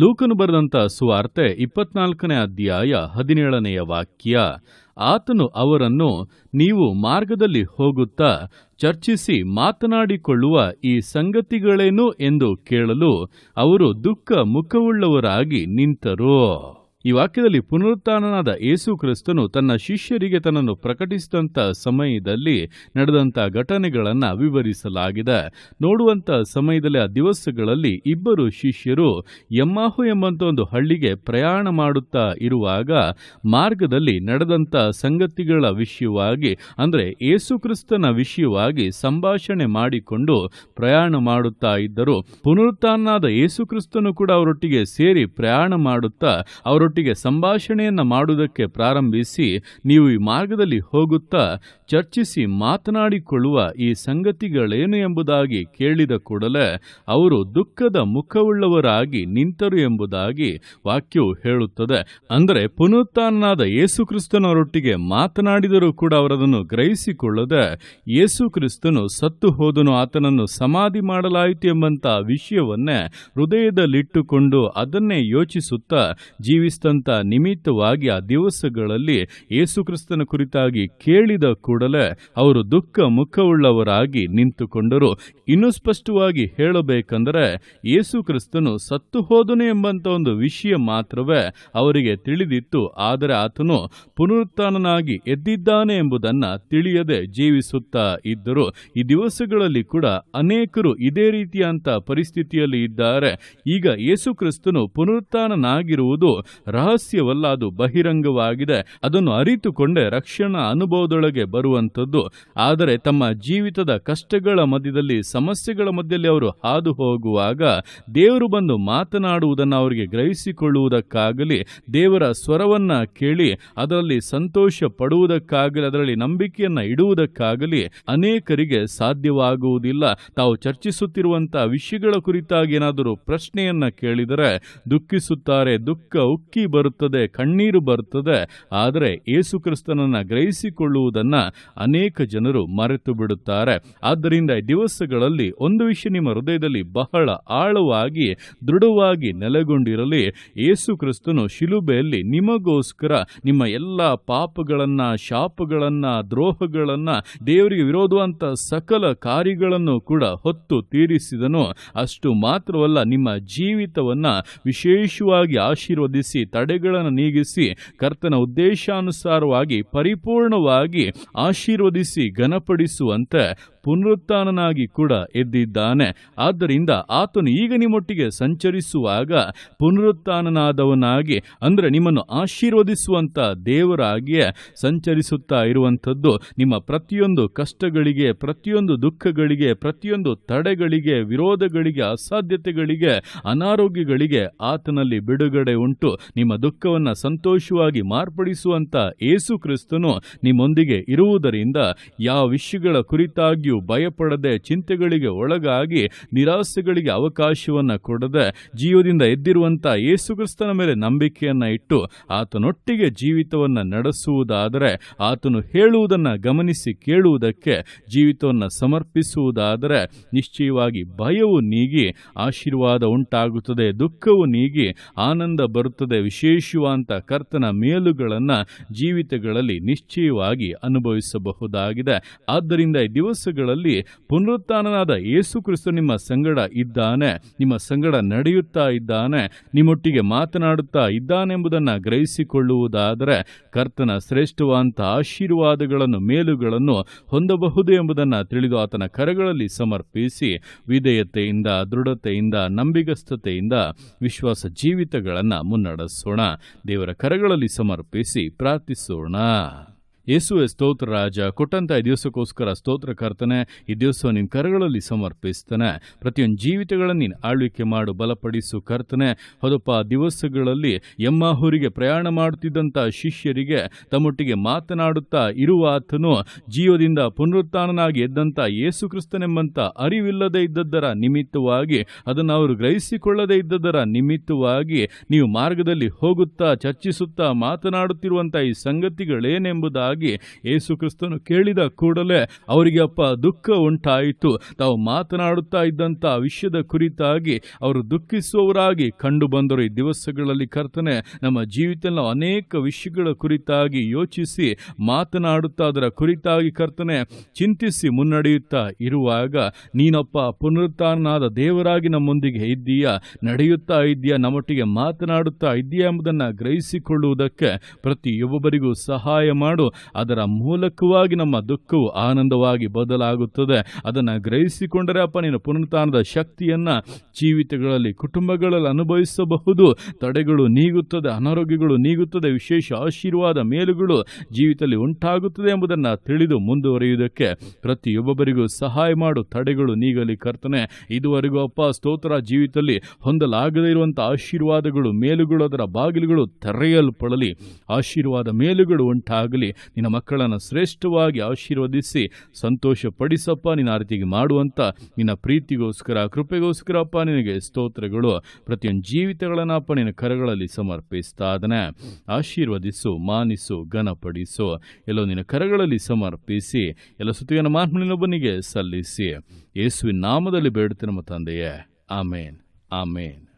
ಲೂಕನು ಬರೆದಂತ ಸುವಾರ್ತೆ ಇಪ್ಪತ್ನಾಲ್ಕನೇ ಅಧ್ಯಾಯ ಹದಿನೇಳನೆಯ ವಾಕ್ಯ. ಆತನು ಅವರನ್ನು, ನೀವು ಮಾರ್ಗದಲ್ಲಿ ಹೋಗುತ್ತಾ, ಚರ್ಚಿಸಿ ಮಾತನಾಡಿಕೊಳ್ಳುವ ಈ ಸಂಗತಿಗಳೇನು? ಎಂದು ಕೇಳಲು ಅವರು ದುಃಖ ಮುಖವುಳ್ಳವರಾಗಿ ನಿಂತರು. ಈ ವಾಕ್ಯದಲ್ಲಿ ಪುನರುತ್ಥಾನನಾದ ಯೇಸು ಕ್ರಿಸ್ತನು ತನ್ನ ಶಿಷ್ಯರಿಗೆ ತನ್ನನ್ನು ಪ್ರಕಟಿಸಿದಂಥ ಸಮಯದಲ್ಲಿ ನಡೆದಂಥ ಘಟನೆಗಳನ್ನು ವಿವರಿಸಲಾಗಿದೆ. ನೋಡುವಂಥ ಸಮಯದಲ್ಲಿ, ಆ ದಿವಸಗಳಲ್ಲಿ ಇಬ್ಬರು ಶಿಷ್ಯರು ಎಮ್ಮಾಹು ಎಂಬಂತ ಒಂದು ಹಳ್ಳಿಗೆ ಪ್ರಯಾಣ ಮಾಡುತ್ತಾ ಇರುವಾಗ ಮಾರ್ಗದಲ್ಲಿ ನಡೆದಂಥ ಸಂಗತಿಗಳ ವಿಷಯವಾಗಿ, ಅಂದರೆ ಯೇಸುಕ್ರಿಸ್ತನ ವಿಷಯವಾಗಿ ಸಂಭಾಷಣೆ ಮಾಡಿಕೊಂಡು ಪ್ರಯಾಣ ಮಾಡುತ್ತಾ ಇದ್ದರು. ಪುನರುತ್ಥಾನಾದ ಯೇಸು ಕ್ರಿಸ್ತನು ಕೂಡ ಅವರೊಟ್ಟಿಗೆ ಸೇರಿ ಪ್ರಯಾಣ ಮಾಡುತ್ತಾ, ಅವರೊಟ್ಟಿಗೆ ಸಂಭಾಷಣೆಯನ್ನ ಮಾಡುವುದಕ್ಕೆ ಪ್ರಾರಂಭಿಸಿ ನೀವು ಈ ಮಾರ್ಗದಲ್ಲಿ ಹೋಗುತ್ತಾ ಚರ್ಚಿಸಿ ಮಾತನಾಡಿಕೊಳ್ಳುವ ಈ ಸಂಗತಿಗಳೇನು ಎಂಬುದಾಗಿ ಕೇಳಿದ ಕೂಡಲೇ ಅವರು ದುಃಖದ ಮುಖವುಳ್ಳವರಾಗಿ ನಿಂತರು ಎಂಬುದಾಗಿ ವಾಕ್ಯವು ಹೇಳುತ್ತದೆ. ಅಂದರೆ ಪುನರುತ್ಥಾನನಾದ ಯೇಸುಕ್ರಿಸ್ತನವರೊಟ್ಟಿಗೆ ಮಾತನಾಡಿದರೂ ಕೂಡ ಅವರದನ್ನು ಗ್ರಹಿಸಿಕೊಳ್ಳದೆ ಯೇಸುಕ್ರಿಸ್ತನು ಸತ್ತು ಹೋದನು, ಆತನನ್ನು ಸಮಾಧಿ ಮಾಡಲಾಯಿತು ಎಂಬಂತ ವಿಷಯವನ್ನೇ ಹೃದಯದಲ್ಲಿಟ್ಟುಕೊಂಡು ಅದನ್ನೇ ಯೋಚಿಸುತ್ತಾ ಜೀವಿಸಿದಂಥ ನಿಮಿತ್ತವಾಗಿ ಆ ದಿವಸಗಳಲ್ಲಿ ಯೇಸುಕ್ರಿಸ್ತನ ಕುರಿತಾಗಿ ಕೇಳಿದ ಕೂಡಲೇ ಅವರು ದುಃಖ ಮುಖವುಳ್ಳವರಾಗಿ ನಿಂತುಕೊಂಡರು. ಇನ್ನೂ ಸ್ಪಷ್ಟವಾಗಿ ಹೇಳಬೇಕೆಂದರೆ ಯೇಸು ಕ್ರಿಸ್ತನು ಸತ್ತು ಹೋದನು ಎಂಬಂತ ಒಂದು ವಿಷಯ ಮಾತ್ರವೇ ಅವರಿಗೆ ತಿಳಿದಿತ್ತು. ಆದರೆ ಆತನು ಪುನರುತ್ಥಾನನಾಗಿ ಎದ್ದಿದ್ದಾನೆ ಎಂಬುದನ್ನ ತಿಳಿಯದೆ ಜೀವಿಸುತ್ತಾ ಇದ್ದರು. ಈ ದಿವಸಗಳಲ್ಲಿ ಕೂಡ ಅನೇಕರು ಇದೇ ರೀತಿಯಂತ ಪರಿಸ್ಥಿತಿಯಲ್ಲಿ ಇದ್ದಾರೆ. ಈಗ ಯೇಸು ಕ್ರಿಸ್ತನು ಪುನರುತ್ಥಾನನಾಗಿರುವುದು ರಹಸ್ಯವಲ್ಲ ಅದು ಬಹಿರಂಗವಾಗಿದೆ. ಅದನ್ನು ಅರಿತುಕೊಂಡೇ ರಕ್ಷಣಾ ಅನುಭವದೊಳಗೆ ಬರುವಂಥದ್ದು. ಆದರೆ ತಮ್ಮ ಜೀವಿತದ ಕಷ್ಟಗಳ ಮಧ್ಯದಲ್ಲಿ, ಸಮಸ್ಯೆಗಳ ಮಧ್ಯದಲ್ಲಿ ಅವರು ಹಾದು ಹೋಗುವಾಗ ದೇವರು ಬಂದು ಮಾತನಾಡುವುದನ್ನು ಅವರಿಗೆ ಗ್ರಹಿಸಿಕೊಳ್ಳುವುದಕ್ಕಾಗಲಿ, ದೇವರ ಸ್ವರವನ್ನ ಕೇಳಿ, ಅದರಲ್ಲಿ ಸಂತೋಷ ಪಡುವುದಕ್ಕಾಗಲಿ ಅದರಲ್ಲಿ ನಂಬಿಕೆಯನ್ನ ಇಡುವುದಕ್ಕಾಗಲಿ ಅನೇಕರಿಗೆ ಸಾಧ್ಯವಾಗುವುದಿಲ್ಲ. ತಾವು ಚರ್ಚಿಸುತ್ತಿರುವಂತಹ ವಿಷಯಗಳ ಕುರಿತಾಗಿ ಏನಾದರೂ ಪ್ರಶ್ನೆಯನ್ನ ಕೇಳಿದರೆ ದುಃಖಿಸುತ್ತಾರೆ. ದುಃಖ ಉಕ್ಕಿ ಬರುತ್ತದೆ, ಕಣ್ಣೀರು ಬರುತ್ತದೆ. ಆದರೆ ಯೇಸುಕ್ರಿಸ್ತನನ್ನು ಗ್ರಹಿಸಿಕೊಳ್ಳುವುದನ್ನ ಅನೇಕ ಜನರು ಮರೆತು ಬಿಡುತ್ತಾರೆ. ಆದ್ದರಿಂದ ದಿವಸಗಳಲ್ಲಿ ಒಂದು ವಿಷಯ ನಿಮ್ಮ ಹೃದಯದಲ್ಲಿ ಬಹಳ ಆಳವಾಗಿ, ದೃಢವಾಗಿ ನೆಲೆಗೊಂಡಿರಲಿ. ಯೇಸು ಕ್ರಿಸ್ತನು ಶಿಲುಬೆಯಲ್ಲಿ ನಿಮಗೋಸ್ಕರ ನಿಮ್ಮ ಎಲ್ಲ ಪಾಪಗಳನ್ನ, ಶಾಪಗಳನ್ನ, ದ್ರೋಹಗಳನ್ನ, ದೇವರಿಗೆ ವಿರೋಧವಂತ ಸಕಲ ಕಾರ್ಯಗಳನ್ನು ಕೂಡ ಹೊತ್ತು ತೀರಿಸಿದನು. ಅಷ್ಟು ಮಾತ್ರವಲ್ಲ, ನಿಮ್ಮ ಜೀವಿತವನ್ನ ವಿಶೇಷವಾಗಿ ಆಶೀರ್ವದಿಸಿ ತಡೆಗಳನ್ನು ನೀಗಿಸಿ ಕರ್ತನ ಉದ್ದೇಶಾನುಸಾರವಾಗಿ ಪರಿಪೂರ್ಣವಾಗಿ ಆಶೀರ್ವದಿಸಿ ಘನಪಡಿಸುವಂತೆ ಪುನರುತ್ಥಾನನಾಗಿ ಕೂಡ ಎದ್ದಿದ್ದಾನೆ. ಆದ್ದರಿಂದ ಆತನು ಈಗ ನಿಮ್ಮೊಟ್ಟಿಗೆ ಸಂಚರಿಸುವಾಗ ಪುನರುತ್ಥಾನನಾದವನಾಗಿ, ಅಂದರೆ ನಿಮ್ಮನ್ನು ಆಶೀರ್ವದಿಸುವಂತ ದೇವರಾಗಿಯೇ ಸಂಚರಿಸುತ್ತಾ ಇರುವಂಥದ್ದು ನಿಮ್ಮ ಪ್ರತಿಯೊಂದು ಕಷ್ಟಗಳಿಗೆ, ಪ್ರತಿಯೊಂದು ದುಃಖಗಳಿಗೆ, ಪ್ರತಿಯೊಂದು ತಡೆಗಳಿಗೆ, ವಿರೋಧಗಳಿಗೆ, ಅಸಾಧ್ಯತೆಗಳಿಗೆ, ಅನಾರೋಗ್ಯಗಳಿಗೆ ಆತನಲ್ಲಿ ಬಿಡುಗಡೆ ಉಂಟು. ನಿಮ್ಮ ದುಃಖವನ್ನು ಸಂತೋಷವಾಗಿ ಮಾರ್ಪಡಿಸುವಂತ ಏಸು ಕ್ರಿಸ್ತನು ನಿಮ್ಮೊಂದಿಗೆ ಇರುವುದರಿಂದ ಯಾವ ವಿಷಯಗಳ ಕುರಿತಾಗಿಯೂ ಭಯಪಡದೆ ಚಿಂತೆಗಳಿಗೆ ಒಳಗಾಗಿ ನಿರಾಸೆಗಳಿಗೆ ಅವಕಾಶವನ್ನ ಕೊಡದೆ ಜೀವದಿಂದ ಎದ್ದಿರುವಂತ ಯೇಸುಕ್ರಿಸ್ತನ ಮೇಲೆ ನಂಬಿಕೆಯನ್ನ ಇಟ್ಟು ಆತನೊಟ್ಟಿಗೆ ಜೀವಿತವನ್ನ ನಡೆಸುವುದಾದರೆ ಆತನು ಹೇಳುವುದನ್ನ ಗಮನಿಸಿ ಕೇಳುವುದಕ್ಕೆ ಜೀವಿತವನ್ನು ಸಮರ್ಪಿಸುವುದಾದರೆ ನಿಶ್ಚಯವಾಗಿ ಭಯವು ನೀಗಿ, ಆಶೀರ್ವಾದ ಉಂಟಾಗುತ್ತದೆ, ದುಃಖವು ನೀಗಿ, ಆನಂದ ಬರುತ್ತದೆ ವಿಶೇಷವಾದಂಥ ಕರ್ತನ ಮೇಲುಗಳನ್ನು ಜೀವಿತಗಳಲ್ಲಿ ನಿಶ್ಚಯವಾಗಿ ಅನುಭವಿಸಬಹುದಾಗಿದೆ. ಆದ್ದರಿಂದ ಈ ದಿವಸಗಳಲ್ಲಿ ಪುನರುತ್ಥಾನನಾದ ಯೇಸು ಕ್ರಿಸ್ತು ನಿಮ್ಮ ಸಂಗಡ ಇದ್ದಾನೆ, ನಿಮ್ಮ ಸಂಗಡ ನಡೆಯುತ್ತಾ ಇದ್ದಾನೆ, ನಿಮ್ಮೊಟ್ಟಿಗೆ ಮಾತನಾಡುತ್ತಾ ಇದ್ದಾನೆಂಬುದನ್ನು ಗ್ರಹಿಸಿಕೊಳ್ಳುವುದಾದರೆ ಕರ್ತನ ಶ್ರೇಷ್ಠವಾದಂಥ ಆಶೀರ್ವಾದಗಳನ್ನು, ಮೇಲುಗಳನ್ನು ಹೊಂದಬಹುದು ಎಂಬುದನ್ನು ತಿಳಿದು ಆತನ ಕರಗಳಲ್ಲಿ ಸಮರ್ಪಿಸಿ ವಿಧೇಯತೆಯಿಂದ, ದೃಢತೆಯಿಂದ, ನಂಬಿಗಸ್ತತೆಯಿಂದ ವಿಶ್ವಾಸ ಜೀವಿತಗಳನ್ನು ಮುನ್ನಡೆಸೋಣ. ದೇವರ ಕರಗಳಲ್ಲಿ ಸಮರ್ಪಿಸಿ ಪ್ರಾರ್ಥಿಸೋಣ. ಯೇಸುವೆ ಸ್ತೋತ್ರ ರಾಜ, ಕೊಟ್ಟಂತ ಈ ದಿವಸಕ್ಕೋಸ್ಕರ ಸ್ತೋತ್ರ ಕರ್ತನೆ, ಈ ದಿವಸ ನಿನ್ನ ಕರಗಳಲ್ಲಿ ಸಮರ್ಪಿಸ್ತಾನೆ. ಪ್ರತಿಯೊಂದು ಜೀವಿತಗಳನ್ನು ನೀನು ಆಳ್ವಿಕೆ ಮಾಡು, ಬಲಪಡಿಸು ಕರ್ತನೆ. ಹೊದಪ್ಪ ದಿವಸಗಳಲ್ಲಿ ಎಮ್ಮಾಹೂರಿಗೆ ಪ್ರಯಾಣ ಮಾಡುತ್ತಿದ್ದಂಥ ಶಿಷ್ಯರಿಗೆ ತಮ್ಮೊಟ್ಟಿಗೆ ಮಾತನಾಡುತ್ತಾ ಇರುವ ಆತನು ಜೀವದಿಂದ ಪುನರುತ್ಥಾನನಾಗಿ ಎದ್ದಂಥ ಯೇಸು ಕ್ರಿಸ್ತನೆಂಬಂಥ ಅರಿವಿಲ್ಲದೆ ಇದ್ದದ್ದರ ನಿಮಿತ್ತವಾಗಿ, ಅದನ್ನು ಅವರು ಗ್ರಹಿಸಿಕೊಳ್ಳದೇ ಇದ್ದದರ ನಿಮಿತ್ತವಾಗಿ ನೀವು ಮಾರ್ಗದಲ್ಲಿ ಹೋಗುತ್ತಾ, ಚರ್ಚಿಸುತ್ತಾ ಮಾತನಾಡುತ್ತಿರುವಂಥ ಈ ಸಂಗತಿಗಳೇನೆಂಬುದಾಗಿ ಎಂಬುದಾಗಿ ಯೇಸು ಕ್ರಿಸ್ತನು ಕೇಳಿದ ಕೂಡಲೇ ಅವರಿಗೆ, ಅಪ್ಪ, ದುಃಖ ಉಂಟಾಯಿತು. ತಾವು ಮಾತನಾಡುತ್ತಾ ಇದ್ದಂಥ ವಿಷಯದ ಕುರಿತಾಗಿ ಅವರು ದುಃಖಿಸುವವರಾಗಿ ಕಂಡು ಬಂದರು. ಈ ದಿವಸಗಳಲ್ಲಿ ಕರ್ತನೆ, ನಮ್ಮ ಜೀವಿತ ಅನೇಕ ವಿಷಯಗಳ ಕುರಿತಾಗಿ ಯೋಚಿಸಿ, ಮಾತನಾಡುತ್ತಾ ಅದರ ಕುರಿತಾಗಿ ಕರ್ತನೆ, ಚಿಂತಿಸಿ ಮುನ್ನಡೆಯುತ್ತಾ ಇರುವಾಗ, ನೀನಪ್ಪ, ಪುನರುತ್ಥಾನನಾದ ದೇವರಾಗಿ ನಮ್ಮೊಂದಿಗೆ ಇದ್ದೀಯಾ? ನಡೆಯುತ್ತಾ ಇದ್ದೀಯಾ? ನಮ್ಮೊಟ್ಟಿಗೆ ಮಾತನಾಡುತ್ತಾ ಇದೆಯಾ ಎಂಬುದನ್ನು ಗ್ರಹಿಸಿಕೊಳ್ಳುವುದಕ್ಕೆ ಪ್ರತಿಯೊಬ್ಬರಿಗೂ ಸಹಾಯ ಮಾಡು. ಅದರ ಮೂಲಕವಾಗಿ ನಮ್ಮ ದುಃಖವು ಆನಂದವಾಗಿ ಬದಲಾಗುತ್ತದೆ. ಅದನ್ನು ಗ್ರಹಿಸಿಕೊಂಡರೆ ಅಪ್ಪ, ನೀನು ಪುನರ್ತಾನದ ಶಕ್ತಿಯನ್ನು ಜೀವಿತಗಳಲ್ಲಿ, ಕುಟುಂಬಗಳಲ್ಲಿ ಅನುಭವಿಸಬಹುದು. ತಡೆಗಳು ನೀಗುತ್ತದೆ, ಅನಾರೋಗ್ಯಗಳು ನೀಗುತ್ತದೆ, ವಿಶೇಷ ಆಶೀರ್ವಾದ ಮೇಲುಗಳು ಜೀವಿತದಲ್ಲಿ ಉಂಟಾಗುತ್ತದೆ ಎಂಬುದನ್ನು ತಿಳಿದು ಮುಂದುವರಿಯುವುದಕ್ಕೆ ಪ್ರತಿಯೊಬ್ಬರಿಗೂ ಸಹಾಯ ಮಾಡು. ತಡೆಗಳು ನೀಗಲಿ ಕರ್ತನೆ. ಇದುವರೆಗೂ ಅಪ್ಪ, ಸ್ತೋತ್ರ ಜೀವಿತದಲ್ಲಿ ಹೊಂದಲಾಗದೇ ಇರುವಂಥ ಆಶೀರ್ವಾದಗಳು, ಮೇಲುಗಳು ಅದರ ಬಾಗಿಲುಗಳು ತೆರೆಯಲ್ಪಡಲಿ. ಆಶೀರ್ವಾದ ಮೇಲುಗಳು ಉಂಟಾಗಲಿ. ನಿನ್ನ ಮಕ್ಕಳನ್ನು ಶ್ರೇಷ್ಠವಾಗಿ ಆಶೀರ್ವದಿಸಿ ಸಂತೋಷ ಪಡಿಸಪ್ಪ ನಿನ್ನ ಆರತಿಗೆ ರೀತಿಗೆ ಮಾಡುವಂಥ ನಿನ್ನ ಪ್ರೀತಿಗೋಸ್ಕರ, ಕೃಪೆಗೋಸ್ಕರ ಅಪ್ಪ, ನಿನಗೆ ಸ್ತೋತ್ರಗಳು. ಪ್ರತಿಯೊಂದು ಜೀವಿತಗಳನ್ನು ಅಪ್ಪ, ನಿನ್ನ ಕರಗಳಲ್ಲಿ ಸಮರ್ಪಿಸ್ತಾ ಅದನ್ನು ಆಶೀರ್ವದಿಸು, ಮಾನಿಸು, ಘನಪಡಿಸು. ಎಲ್ಲೋ ನಿನ್ನ ಕರಗಳಲ್ಲಿ ಸಮರ್ಪಿಸಿ, ಎಲ್ಲ ಸುತ್ತಿಗೆ ಮಾರ್ಮನಿನೊಬ್ಬನಿಗೆ ಸಲ್ಲಿಸಿ. ಯೇಸುವಿನ ನಾಮದಲ್ಲಿ ಬೇಡುತ್ತೆ ನಮ್ಮ ತಂದೆಯೇ. ಆಮೇನ್. ಆಮೇನ್.